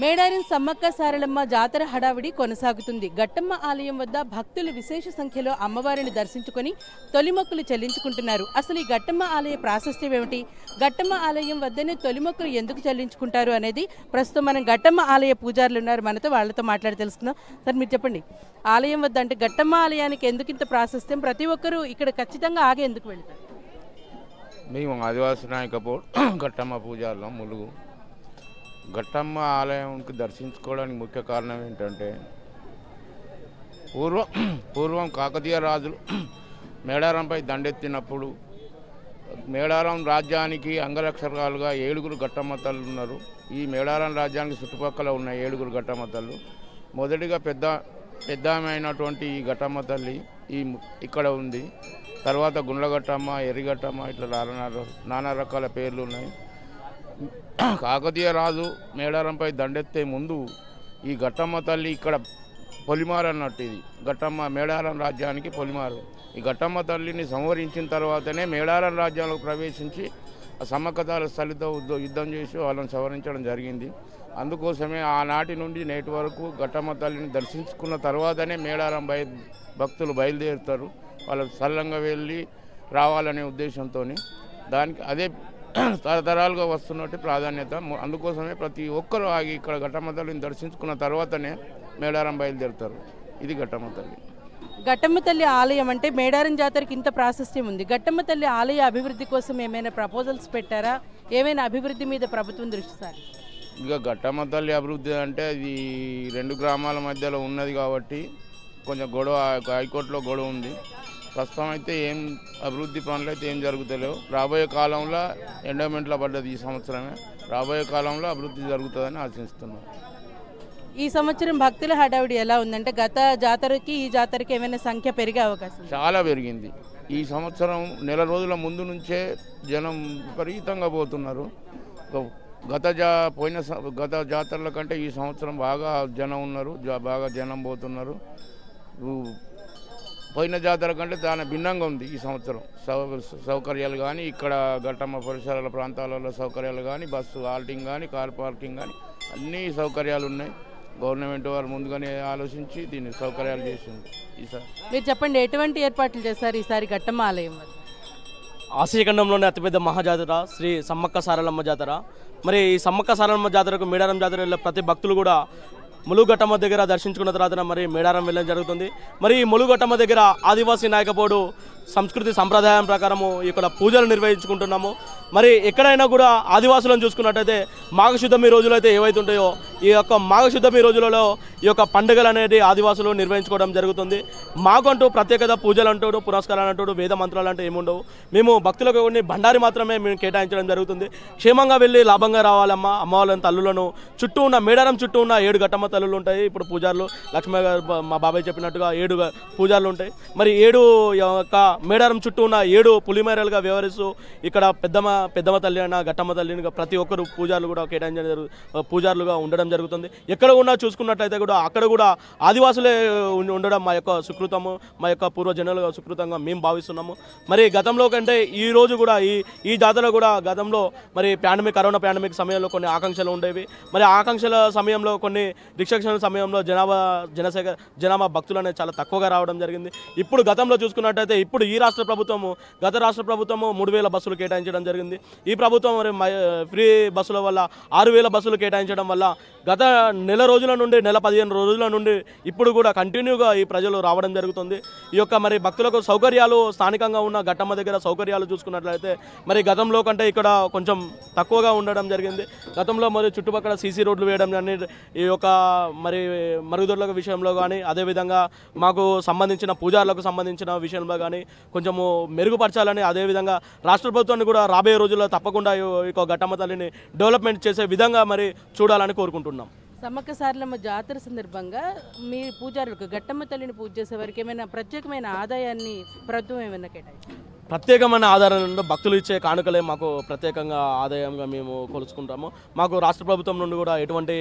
మేడారం సమ్మక్క సారలమ్మ జాతర హడావిడి కొనసాగుతుంది. గట్టమ్మ ఆలయం వద్ద భక్తులు విశేష సంఖ్యలో అమ్మవారిని దర్శించుకొని తొలిమొక్కులు చెల్లించుకుంటున్నారు. అసలు ఈ గట్టమ్మ ఆలయ ప్రాశస్త్యం ఏమిటి? గట్టమ్మ ఆలయం వద్దనే తొలిమొక్కులు ఎందుకు చెల్లించుకుంటారు అనేది ప్రస్తుతం మనం గట్టమ్మ ఆలయ పూజారులు ఉన్నారు. మనతో వాళ్ళతో మాట్లాడి తెలుసుకుందాం. సార్ మీరు చెప్పండి. ఆలయం వద్ద అంటే గట్టమ్మ ఆలయానికి ఎందుకు ఇంత ప్రాశస్త్యం? ప్రతి ఒక్కరూ ఇక్కడ ఖచ్చితంగా ఆగే ఎందుకు వెళ్తారు. మేము ఆదివాసి నాయకపో గట్టమ్మ పూజారులం ములుగు. ఘట్టమ్మ ఆలయంకి దర్శించుకోవడానికి ముఖ్య కారణం ఏంటంటే పూర్వం పూర్వం కాకతీయ రాజులు మేడారంపై దండెత్తినప్పుడు మేడారం రాజ్యానికి అంగరక్షకాలుగా ఏడుగురు గట్టమ్మ తల్లు ఉన్నారు. ఈ మేడారం రాజ్యానికి చుట్టుపక్కల ఉన్న ఏడుగురు ఘట్టమ్మ తల్లు. మొదటిగా పెద్ద పెద్ద అయినటువంటి ఈ గట్టమ్మ తల్లి ఈ ఇక్కడ ఉంది. తర్వాత గుండ్లఘట్టమ్మ ఎర్రిగట్టమ్మ ఇట్లా నానా నానా రకాల పేర్లు ఉన్నాయి. కాకతీయ రాజు మేడారంపై దండెత్తే ముందు ఈ ఘట్టమ్మ తల్లి ఇక్కడ పొలిమారు అన్నట్టు ఇది. ఘట్టమ్మ మేడారం రాజ్యానికి పొలిమారు. ఈ ఘట్టమ్మ తల్లిని సంహరించిన తర్వాతనే మేడారం రాజ్యంలోకి ప్రవేశించి ఆ స్థలితో యుద్ధం చేసి వాళ్ళని సవరించడం జరిగింది. అందుకోసమే ఆనాటి నుండి నేటి వరకు ఘట్టమ్మ తల్లిని దర్శించుకున్న తర్వాతనే మేడారం బయ భక్తులు బయలుదేరుతారు. వాళ్ళు సల్లంగా వెళ్ళి రావాలనే ఉద్దేశంతో దానికి అదే తరతరాలుగా వస్తున్నట్టు ప్రాధాన్యత. అందుకోసమే ప్రతి ఒక్కరూ ఆగి ఇక్కడ ఘట్టమ్మ తల్లిని దర్శించుకున్న తర్వాతనే మేడారం బయలుదేరుతారు. ఇది ఘట్టమ్మ తల్లి గట్టమ్మ తల్లి ఆలయం అంటే మేడారం జాతరకి ఇంత ప్రాశస్త్యం ఉంది. గట్టమ్మ తల్లి ఆలయ అభివృద్ధి కోసం ఏమైనా ప్రపోజల్స్ పెట్టారా? ఏమైనా అభివృద్ధి మీద ప్రభుత్వం దృష్టి సార్ ఇక ఘట్టమ్మ తల్లి అభివృద్ధి అంటే ఇది రెండు గ్రామాల మధ్యలో ఉన్నది కాబట్టి కొంచెం గొడవ హైకోర్టులో గొడవ ఉంది. ప్రస్తుతం అయితే ఏం అభివృద్ధి పనులు అయితే ఏం జరుగుతలేవు. రాబోయే కాలంలో ఎండోమెంట్లో పడ్డది ఈ సంవత్సరమే. రాబోయే కాలంలో అభివృద్ధి జరుగుతుందని ఆశిస్తున్నాం. ఈ సంవత్సరం భక్తుల హడావిడి ఎలా ఉందంటే గత జాతరకి ఈ జాతరకి ఏమైనా సంఖ్య పెరిగే అవకాశం? చాలా పెరిగింది. ఈ సంవత్సరం నెల రోజుల ముందు నుంచే జనం విపరీతంగా పోతున్నారు. గత జా పోయిన గత జాతరల కంటే ఈ సంవత్సరం బాగా జనం ఉన్నారు. బాగా జనం పోతున్నారు. పోయిన జాతర కంటే దాని భిన్నంగా ఉంది ఈ సంవత్సరం. సౌ- సౌకర్యాలు కానీ ఇక్కడ ఘట్టమ్మ పరిసరాల ప్రాంతాలలో సౌకర్యాలు కానీ బస్సు హాల్టింగ్ కానీ కార్ పార్కింగ్ కానీ అన్ని సౌకర్యాలు ఉన్నాయి. గవర్నమెంట్ వారు ముందుగానే ఆలోచించి దీన్ని సౌకర్యాలు చేసింది ఈసారి మీరు చెప్పండి ఎటువంటి ఏర్పాట్లు చేశారు ఈసారి గట్టమ్మ ఆలయం వద్ద? ఆసియా ఖండంలోనే అతిపెద్ద మహాజాతర శ్రీ సమ్మక్క సారలమ్మ జాతర. మరి ఈ సమ్మక్క సారలమ్మ జాతరకు మేడారం జాతర వెళ్ళే ప్రతి భక్తులు కూడా ములుగట్టమ్మ దగ్గర దర్శించుకున్న తర్వాత మరి మేడారం వెళ్ళడం జరుగుతుంది. మరి ఈ ములుగట్టమ్మ దగ్గర ఆదివాసీ నాయకపోడు సంస్కృతి సంప్రదాయం ప్రకారము ఇక్కడ పూజలు నిర్వహించుకుంటున్నాము. మరి ఎక్కడైనా కూడా ఆదివాసులను చూసుకున్నట్టయితే మాఘశుద్ధమి రోజులు అయితే ఏవైతే ఉంటాయో ఈ యొక్క మాఘశుద్ధమి రోజులలో ఈ యొక్క పండుగలు అనేది ఆదివాసులు నిర్వహించుకోవడం జరుగుతుంది. మాకంటూ ప్రత్యేకత పూజలు అంటాడు పురస్కారాలు అంటాడు వేద మంత్రాలు అంటే ఏముండవు. మేము భక్తులకు కొన్ని భండారి మాత్రమే మేము కేటాయించడం జరుగుతుంది. క్షేమంగా వెళ్ళి లాభంగా రావాలమ్మా అమ్మ తల్లులను చుట్టూ ఉన్న మేడారం చుట్టూ ఉన్న ఏడు గట్టమ్మ తల్లులు ఉంటాయి. ఇప్పుడు పూజారులు లక్ష్మీ గారు మా బాబాయ్ చెప్పినట్టుగా ఏడు పూజారులు ఉంటాయి. మరి ఏడు యొక్క మేడారం చుట్టూ ఉన్న ఏడు పులిమేరలుగా వ్యవహరిస్తూ ఇక్కడ పెద్దమ్మ పెద్దమ్మ తల్లి అయినా గట్టమ్మ తల్లిని ప్రతి ఒక్కరు పూజారులు కూడా కేటాయించడం జరుగు పూజారులుగా ఉండడం జరుగుతుంది. ఎక్కడ ఉన్నా చూసుకున్నట్టయితే కూడా అక్కడ కూడా ఆదివాసులే ఉండి- ఉండడం మా యొక్క సుకృతము మా యొక్క పూర్వజనులుగా సుకృతంగా మేము భావిస్తున్నాము. మరి గతంలో కంటే ఈ రోజు కూడా ఈ ఈ జాతరలో కూడా గతంలో మరి పాండమిక్ కరోనా పాండమిక్ సమయంలో కొన్ని ఆకాంక్షలు ఉండేవి. మరి ఆకాంక్షల సమయంలో కొన్ని రిస్ట్రిక్షన్ సమయంలో జనాభా జనసేక జనాభా భక్తులు అనేది చాలా తక్కువగా రావడం జరిగింది. ఇప్పుడు గతంలో చూసుకున్నట్టయితే ఇప్పుడు ఈ రాష్ట్ర ప్రభుత్వము గత రాష్ట్ర ప్రభుత్వము మూడు వేల బస్సులు కేటాయించడం జరిగింది. ఈ ప్రభుత్వం మరి మై- ఫ్రీ బస్సుల వల్ల ఆరు వేల బస్సులు కేటాయించడం వల్ల గత నెల రోజుల నుండి నెల పదిహేను రోజుల నుండి ఇప్పుడు కూడా కంటిన్యూగా ఈ ప్రజలు రావడం జరుగుతుంది. ఈ యొక్క మరి భక్తులకు సౌకర్యాలు స్థానికంగా ఉన్న ఘట్టమ్మ దగ్గర సౌకర్యాలు చూసుకున్నట్లయితే మరి గతంలో కంటే ఇక్కడ కొంచెం తక్కువగా ఉండడం జరిగింది. గతంలో మరి చుట్టుపక్కల సీసీ రోడ్లు వేయడం కానీ ఈ యొక్క మరి మరుగుదొడ్ల విషయంలో కానీ అదేవిధంగా మాకు సంబంధించిన పూజారులకు సంబంధించిన విషయంలో కానీ కొంచెము మెరుగుపరచాలని అదేవిధంగా రాష్ట్ర ప్రభుత్వాన్ని కూడా రాబోయే రోజుల్లో తప్పకుండా ఈ ఘట్టమ్మ తల్లిని డెవలప్మెంట్ చేసే విధంగా మరి చూడాలని కోరుకుంటున్నాం. సమ్మక్క సారలమ్మ జాతర సందర్భంగా మీ పూజారులకు ఘట్టమ్మ తల్లిని పూజ చేసే వారికి ఏమైనా ప్రత్యేకమైన ఆదాయాన్ని ప్రభుత్వం ఏమైనా కేటాయించారు ప్రత్యేకమైన ఆధారాలను భక్తులు ఇచ్చే కానుకలే మాకు ప్రత్యేకంగా ఆదాయంగా మేము కొలుచుకుంటాము. మాకు రాష్ట్ర ప్రభుత్వం నుండి కూడా ఎటువంటి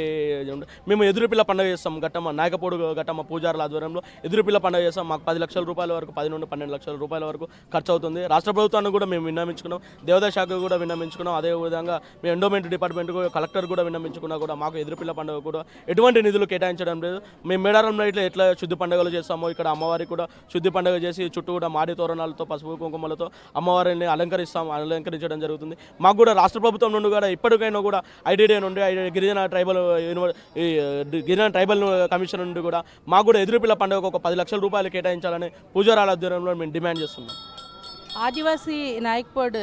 ఉండదు. మేము ఎదురుపిల్ల పండుగ చేస్తాం. ఘట్టమ్మ నాయకపోడు ఘట్టమ్మ పూజారుల ఆధ్వర్యంలో ఎదురుపిల్ల పండుగ చేస్తాం. మాకు పది లక్షల రూపాయల వరకు పది నుండి పన్నెండు లక్షల రూపాయల వరకు ఖర్చు అవుతుంది రాష్ట్ర ప్రభుత్వాన్ని కూడా మేము విన్నమించుకున్నాం దేవాదాయ శాఖ కూడా విన్నమించుకున్నాం అదే విధంగా మేము ఎండోమెంట్ డిపార్ట్మెంట్ కలెక్టర్ కూడా విన్నమించుకున్నా కూడా మాకు ఎదురుపిల్ల పండుగ కూడా ఎటువంటి నిధులు కేటాయించడం లేదు. మేము మేడారం నైట్లో ఎట్లా శుద్ధి పండుగలు చేస్తామో ఇక్కడ అమ్మవారికి కూడా శుద్ధి పండుగ చేసి చుట్టూ కూడా మాడి తోరణాలతో పసుపు కుంకుమలతో అమ్మవారిని అలంకరిస్తాం అలంకరించడం జరుగుతుంది. మాకు కూడా రాష్ట్ర ప్రభుత్వం నుండి కూడా ఇప్పటికైనా కూడా ఐడిడిఏ నుండి గిరిజన ట్రైబల్ గిరిజన ట్రైబల్ కమిషన్ నుండి కూడా మాకు కూడా ఎదురుపిల్ల పండుగకు ఒక పది లక్షల రూపాయలు కేటాయించాలని పూజారాల ఆధ్వర్యంలో మేము డిమాండ్ చేస్తున్నాం. ఆదివాసీ నాయక్పోడ్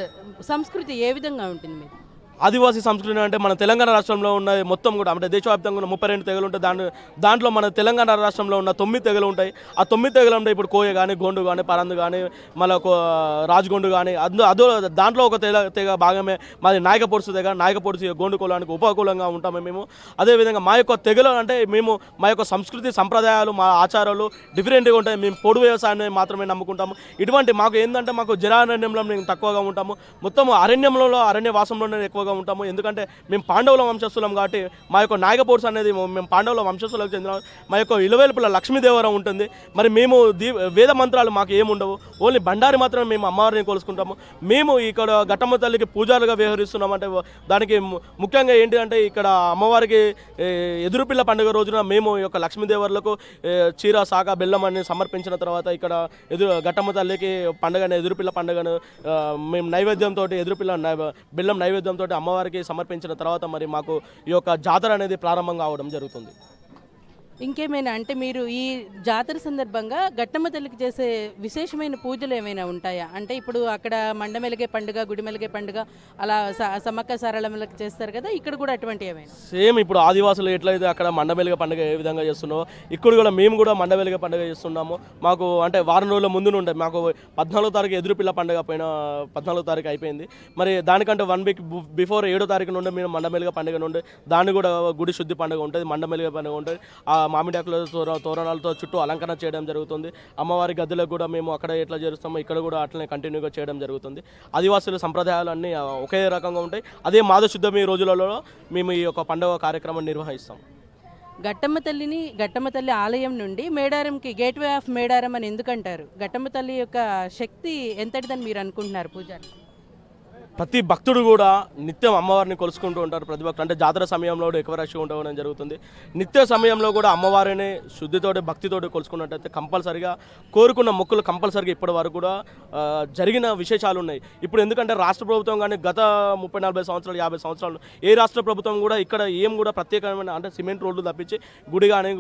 సంస్కృతి ఏ విధంగా ఉంటుంది మీరు? ఆదివాసీ సంస్కృతి అంటే మన తెలంగాణ రాష్ట్రంలో ఉన్న మొత్తం కూడా అంటే దేశవ్యాప్తంగా ఉన్న ముప్పై రెండు తెగలు ఉంటాయి. దాంట్లో దాంట్లో మన తెలంగాణ రాష్ట్రంలో ఉన్న తొమ్మిది తెగలు ఉంటాయి. ఆ తొమ్మిది తెగలు ఉంటాయి ఇప్పుడు కోయ కానీ గోండు కానీ పరందు కానీ మళ్ళీ ఒక రాజగొండు కానీ అందులో అదో దాంట్లో ఒక తెగ తెగ భాగమే మాది నాయకపొడుసు తెగ నాయకపొడుసు గోండు కులానికి ఉపకులంగా ఉంటాము మేము. అదేవిధంగా మా యొక్క తెగలు అంటే మేము మా యొక్క సంస్కృతి సంప్రదాయాలు మా ఆచారాలు డిఫరెంట్గా ఉంటాయి. మేము పొడు వ్యవసాయాన్ని మాత్రమే నమ్ముకుంటాము. ఇటువంటి మాకు ఏంటంటే మాకు జరారణ్యంలో మేము తక్కువగా ఉంటాము. మొత్తం అరణ్యంలో అరణ్య వాసంలోనే ఎక్కువగా ఉంటాము. ఎందుకంటే మేము పాండవుల వంశస్థులం కాబట్టి మా యొక్క నాయకపోర్స్ అనేది మేము పాండవుల వంశస్థులకు చెందిన మా యొక్క ఇలవేలుపుల లక్ష్మీదేవరం ఉంటుంది. మరి మేము దీ వేద మంత్రాలు మాకు ఏముండవు ఓన్లీ బండారి మాత్రమే మేము అమ్మవారిని కోలుసుకుంటాము. మేము ఇక్కడ ఘట్టమ్మ తల్లికి పూజారుగా వ్యవహరిస్తున్నాం అంటే దానికి ముఖ్యంగా ఏంటి అంటే ఇక్కడ అమ్మవారికి ఎదురుపిల్ల పండుగ రోజున మేము ఈ యొక్క లక్ష్మీదేవర్లకు చీర సాక బెల్లం అని సమర్పించిన తర్వాత ఇక్కడ ఎదురు ఘట్టమ్మ తల్లికి పండుగను ఎదురుపిల్ల పండుగను మేము నైవేద్యంతో ఎదురుపిల్ల బెల్లం నైవేద్యంతో అమ్మవారికి సమర్పించిన తర్వాత మరి మాకు ఈ యొక్క జాతర అనేది ప్రారంభం కావడం జరుగుతుంది. ఇంకేమైనా అంటే మీరు ఈ జాతర సందర్భంగా గట్టమ్మ తల్లికి చేసే విశేషమైన పూజలు ఏమైనా ఉంటాయా? అంటే ఇప్పుడు అక్కడ మండమెలిగే పండుగ గుడిమెలిగే పండుగ అలా స- సమ్మక్క సారళములకు చేస్తారు కదా ఇక్కడ కూడా అటువంటి ఏమైనా? సేమ్ ఇప్పుడు ఆదివాసులు ఎట్లయితే అక్కడ మండమెలుగ పండుగ ఏ విధంగా చేస్తున్నామో ఇక్కడ కూడా మేము కూడా మండమెలుగ పండుగ చేస్తున్నాము. మాకు అంటే వారం రోజుల ముందు నుండే మాకు పద్నాలుగో తారీఖు ఎదురుపిల్ల పండుగ పోయిన పద్నాలుగో తారీఖు అయిపోయింది. మరి దానికంటే వన్ వీక్ బిఫోర్ ఏడో తారీఖు నుండి మేము మండమెలుగ పండుగ నుండి దాన్ని కూడా గుడి శుద్ధి పండుగ ఉంటుంది మండమెలుగ పండుగ ఉంటుంది. ఆ మామిడాకుల తోర తోరణాలతో చుట్టూ అలంకరణ చేయడం జరుగుతుంది. అమ్మవారి గదిలో కూడా మేము అక్కడ ఎట్లా చేరుస్తాము ఇక్కడ కూడా అట్లనే కంటిన్యూగా చేయడం జరుగుతుంది. ఆదివాసుల సంప్రదాయాలు అన్నీ ఒకే రకంగా ఉంటాయి. అదే మాధశుద్ధమి రోజులలో మేము ఈ యొక్క పండుగ కార్యక్రమం నిర్వహిస్తాం. గట్టమ్మ తల్లిని గట్టమ్మ తల్లి ఆలయం నుండి మేడారంకి గేట్వే ఆఫ్ మేడారం అని ఎందుకంటారు? గట్టమ్మ తల్లి యొక్క శక్తి ఎంతటిదని మీరు అనుకుంటున్నారు పూజారి? ప్రతి భక్తుడు కూడా నిత్యం అమ్మవారిని కొలుసుకుంటూ ఉంటారు. ప్రతి భక్తుడు అంటే జాతర సమయంలో ఎక్కువ రష్ ఉండడం జరుగుతుంది. నిత్య సమయంలో కూడా అమ్మవారిని శుద్ధితోటి భక్తితోటి కొలుసుకున్నట్టయితే కంపల్సరిగా కోరుకున్న మొక్కులు కంపల్సరిగా ఇప్పటి వరకు కూడా జరిగిన విశేషాలు ఉన్నాయి. ఇప్పుడు ఎందుకంటే రాష్ట్ర ప్రభుత్వం కానీ గత ముప్పై నలభై సంవత్సరాలు యాభై సంవత్సరాలు ఏ రాష్ట్ర ప్రభుత్వం కూడా ఇక్కడ ఏం కూడా ప్రత్యేకమైన అంటే సిమెంట్ రోడ్లు తప్పించి గుడి కానీ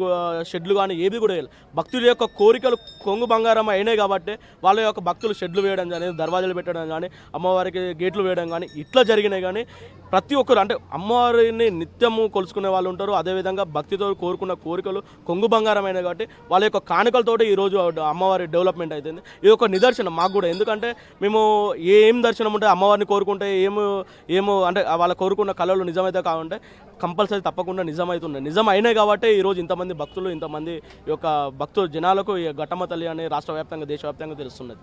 షెడ్లు కానీ ఏవి కూడా వేయాలి భక్తుల యొక్క కోరికలు కొంగు బంగారం అయినాయి కాబట్టి వాళ్ళ యొక్క భక్తులు షెడ్లు వేయడం కానీ దర్వాజాలు పెట్టడం కానీ అమ్మవారికి గేట్లు వేయడం కానీ ఇట్లా జరిగినాయి కానీ ప్రతి ఒక్కరు అంటే అమ్మవారిని నిత్యము కొలుసుకునే వాళ్ళు ఉంటారు. అదేవిధంగా భక్తితో కోరుకున్న కోరికలు కొంగు బంగారమైన కాబట్టి వాళ్ళ యొక్క కానుకలతోటి ఈరోజు అమ్మవారి డెవలప్మెంట్ అవుతుంది ఇది ఒక నిదర్శనం మాకు కూడా. ఎందుకంటే మేము ఏం దర్శనం ఉంటే అమ్మవారిని కోరుకుంటే ఏమో ఏమో అంటే వాళ్ళ కోరుకున్న కళలు నిజమైతే కావంటే కంపల్సరీ తప్పకుండా నిజమవుతున్నాయి నిజం అయినాయి కాబట్టి ఈరోజు ఇంతమంది భక్తులు ఇంతమంది ఈ యొక్క భక్తులు జనాలకు ఈ ఘట్టమ్మ తల్లి అనే రాష్ట్ర వ్యాప్తంగా దేశవ్యాప్తంగా తెలుస్తున్నది.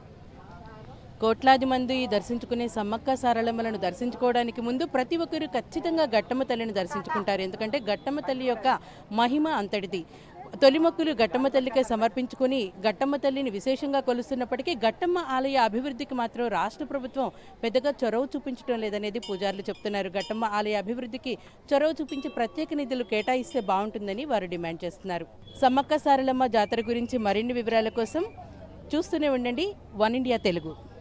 కోట్లాది మంది దర్శించుకునే సమ్మక్క సారళమ్మలను దర్శించుకోవడానికి ముందు ప్రతి ఒక్కరు ఖచ్చితంగా గట్టమ్మ తల్లిని దర్శించుకుంటారు. ఎందుకంటే గట్టమ్మ తల్లి యొక్క మహిమ అంతటిది. తొలి మొక్కులు గట్టమ్మ తల్లికే సమర్పించుకుని గట్టమ్మ తల్లిని విశేషంగా కొలుస్తున్నప్పటికీ గట్టమ్మ ఆలయ అభివృద్ధికి మాత్రం రాష్ట్ర ప్రభుత్వం పెద్దగా చొరవ చూపించడం లేదనేది పూజారులు చెప్తున్నారు. గట్టమ్మ ఆలయ అభివృద్ధికి చొరవ చూపించి ప్రత్యేక నిధులు కేటాయిస్తే బాగుంటుందని వారు డిమాండ్ చేస్తున్నారు. సమ్మక్క సారలమ్మ జాతర గురించి మరిన్ని వివరాల కోసం చూస్తూనే ఉండండి. One India Telugu.